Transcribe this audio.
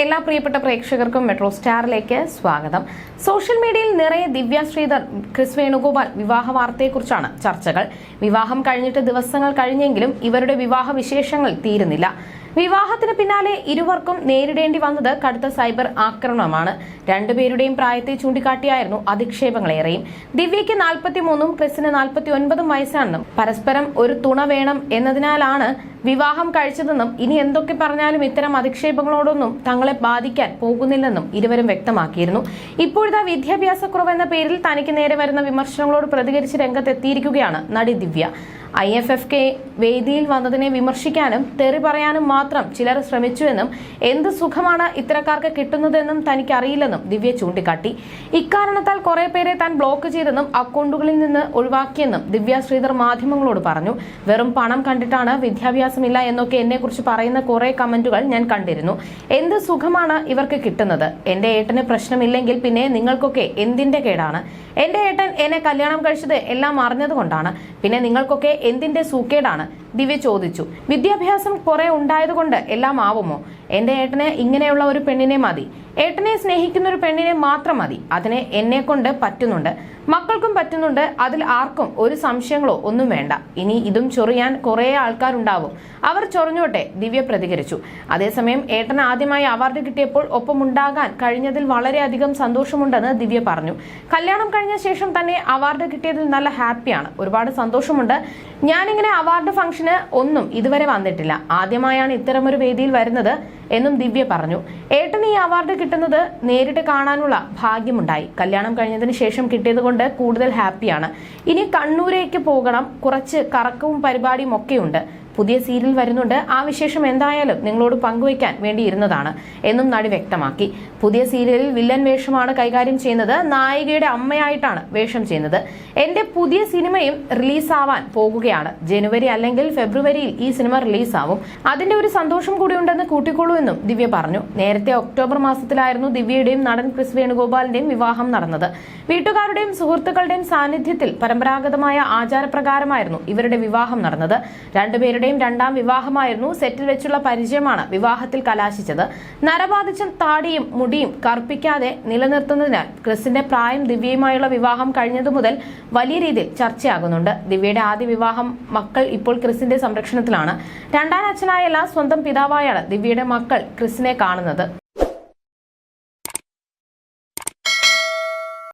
എല്ലാ പ്രിയപ്പെട്ട പ്രേക്ഷകർക്കും മെട്രോ സ്റ്റാറിലേക്ക് സ്വാഗതം. സോഷ്യൽ മീഡിയയിൽ നിറയെ ദിവ്യ ശ്രീധർ ക്രിസ് വേണുഗോപാൽ വിവാഹ വാർത്തയെക്കുറിച്ചാണ് ചർച്ചകൾ. വിവാഹം കഴിഞ്ഞിട്ട് ദിവസങ്ങൾ കഴിഞ്ഞെങ്കിലും ഇവരുടെ വിവാഹ വിശേഷങ്ങൾ തീരുന്നില്ല. വിവാഹത്തിന് പിന്നാലെ ഇരുവർക്കും നേരിടേണ്ടി വന്നത് കടുത്ത സൈബർ ആക്രമണമാണ്. രണ്ടുപേരുടെയും പ്രായത്തെ ചൂണ്ടിക്കാട്ടിയായിരുന്നു അധിക്ഷേപങ്ങളേറെയും. ദിവ്യയ്ക്ക് നാൽപ്പത്തിമൂന്നും ക്രിസിന് നാൽപ്പത്തി ഒൻപതും വയസ്സാണെന്നും പരസ്പരം ഒരു തുണ വേണം എന്നതിനാലാണ് വിവാഹം കഴിച്ചതെന്നും ഇനി എന്തൊക്കെ പറഞ്ഞാലും ഇത്തരം അധിക്ഷേപങ്ങളോടൊന്നും തങ്ങളെ ബാധിക്കാൻ പോകുന്നില്ലെന്നും ഇരുവരും വ്യക്തമാക്കിയിരുന്നു. ഇപ്പോഴത്തെ എന്ന പേരിൽ തനിക്ക് നേരെ വരുന്ന വിമർശനങ്ങളോട് പ്രതികരിച്ച് രംഗത്തെത്തിയിരിക്കുകയാണ് നടി Divya. I F F K വേദിയിൽ വന്നതിനെ വിമർശിക്കാനും തെറി പറയാനും മാത്രം ചിലർ ശ്രമിച്ചുവെന്നും എന്ത് സുഖമാണ് ഇത്തരക്കാർക്ക് കിട്ടുന്നതെന്നും തനിക്ക് അറിയില്ലെന്നും ദിവ്യ ചൂണ്ടിക്കാട്ടി. ഇക്കാരണത്താൽ കുറെ പേരെ താൻ ബ്ലോക്ക് ചെയ്തെന്നും അക്കൗണ്ടുകളിൽ നിന്ന് ഒഴിവാക്കിയെന്നും ദിവ്യ ശ്രീധർ മാധ്യമങ്ങളോട് പറഞ്ഞു. വെറും പണം കണ്ടിട്ടാണ് വിദ്യാഭ്യാസമില്ല എന്നൊക്കെ എന്നെക്കുറിച്ച് പറയുന്ന കുറെ കമന്റുകൾ ഞാൻ കണ്ടിരുന്നു. എന്ത് സുഖമാണ് ഇവർക്ക് കിട്ടുന്നത്? എന്റെ ഏട്ടന് പ്രശ്നമില്ലെങ്കിൽ പിന്നെ നിങ്ങൾക്കൊക്കെ എന്തിന്റെ കേടാണ്? എന്റെ ഏട്ടൻ എന്നെ കല്യാണം കഴിച്ചത് എല്ലാം അറിഞ്ഞതുകൊണ്ടാണ്. പിന്നെ നിങ്ങൾക്കൊക്കെ എന്തിന്റെ സൂക്കേടാണ്? ദിവ്യ ചോദിച്ചു. വിദ്യാഭ്യാസം കുറെ ഉണ്ടായതുകൊണ്ട് എല്ലാം ആവുമോ? എന്റെ ഏട്ടന് ഇങ്ങനെയുള്ള ഒരു പെണ്ണിനെ മതി. ഏട്ടനെ സ്നേഹിക്കുന്ന ഒരു പെണ്ണിനെ മാത്രം മതി. അതിനെ എന്നെ കൊണ്ട് പറ്റുന്നുണ്ട്. മക്കൾക്കും പറ്റുന്നുണ്ട്. അതിൽ ആർക്കും ഒരു സംശയങ്ങളോ ഒന്നും വേണ്ട. ഇനി ഇതും ചൊറിയാൻ കുറെ ആൾക്കാരുണ്ടാവും. അവർ ചൊറിഞ്ഞോട്ടെ ദിവ്യ പ്രതികരിച്ചു. അതേസമയം ഏട്ടൻ ആദ്യമായി അവാർഡ് കിട്ടിയപ്പോൾ ഒപ്പമുണ്ടാകാൻ കഴിഞ്ഞതിൽ വളരെയധികം സന്തോഷമുണ്ടെന്ന് ദിവ്യ പറഞ്ഞു. കല്യാണം കഴിഞ്ഞ ശേഷം തന്നെ അവാർഡ് കിട്ടിയതിൽ നല്ല ഹാപ്പിയാണ്. ഒരുപാട് സന്തോഷമുണ്ട്. ഞാനിങ്ങനെ അവാർഡ് ഫംഗ്ഷന് ഒന്നും ഇതുവരെ വന്നിട്ടില്ല. ആദ്യമായാണ് ഇത്തരമൊരു വേദിയിൽ വരുന്നത്. എന്നും ദിവ്യ പറഞ്ഞു. ഏട്ടൻ ഈ അവാർഡ് കിട്ടുന്നത് നേരിട്ട് കാണാനുള്ള ഭാഗ്യമുണ്ടായി. കല്യാണം കഴിഞ്ഞതിന് ശേഷം കിട്ടിയത് കൊണ്ട് കൂടുതൽ ഹാപ്പിയാണ് ഇനി കണ്ണൂരേക്ക് പോകണം. കുറച്ച് കറക്കവും പരിപാടിയും ഒക്കെയുണ്ട് പുതിയ സീരിയൽ വരുന്നുണ്ട്. ആ വിശേഷം എന്തായാലും നിങ്ങളോട് പങ്കുവയ്ക്കാൻ വേണ്ടിയിരുന്നതാണ് എന്നും നടി വ്യക്തമാക്കി. പുതിയ സീരിയലിൽ വില്ലൻ വേഷമാണ് കൈകാര്യം ചെയ്യുന്നത്. നായികയുടെ അമ്മയായിട്ടാണ് വേഷം ചെയ്യുന്നത്. എന്റെ പുതിയ സിനിമയും റിലീസാവാൻ പോകുകയാണ്. ജനുവരി അല്ലെങ്കിൽ ഫെബ്രുവരിയിൽ ഈ സിനിമ റിലീസാവും. അതിന്റെ ഒരു സന്തോഷം കൂടി ഉണ്ടെന്ന് കൂട്ടിക്കൊള്ളൂ എന്നും ദിവ്യ പറഞ്ഞു. നേരത്തെ ഒക്ടോബർ മാസത്തിലായിരുന്നു ദിവ്യയുടെയും നടൻ ക്രിസ് വേണുഗോപാലിന്റെയും വിവാഹം നടന്നത്. വീട്ടുകാരുടെയും സുഹൃത്തുക്കളുടെയും സാന്നിധ്യത്തിൽ പരമ്പരാഗതമായ ആചാരപ്രകാരമായിരുന്നു ഇവരുടെ വിവാഹം നടന്നത്. രണ്ടുപേരുടെയും രണ്ടാം വിവാഹമായിരുന്നു. സെറ്റിൽ വെച്ചുള്ള പരിചയമാണ് വിവാഹത്തിൽ കലാശിച്ചത്. നരബാധിച്ച താടിയും മുടിയും കറുപ്പിക്കാതെ നിലനിർത്തുന്നതിനാൽ ക്രിസിന്റെ പ്രായം ദിവ്യയുമായുള്ള വിവാഹം കഴിഞ്ഞതു മുതൽ വലിയ രീതിയിൽ ചർച്ചയാകുന്നുണ്ട്. ദിവ്യയുടെ ആദ്യ വിവാഹം മക്കൾ ഇപ്പോൾ ക്രിസിന്റെ സംരക്ഷണത്തിലാണ്. രണ്ടാം അച്ഛനായല്ല സ്വന്തം പിതാവായാണ് ദിവ്യയുടെ മക്കൾ ക്രിസിനെ കാണുന്നത്.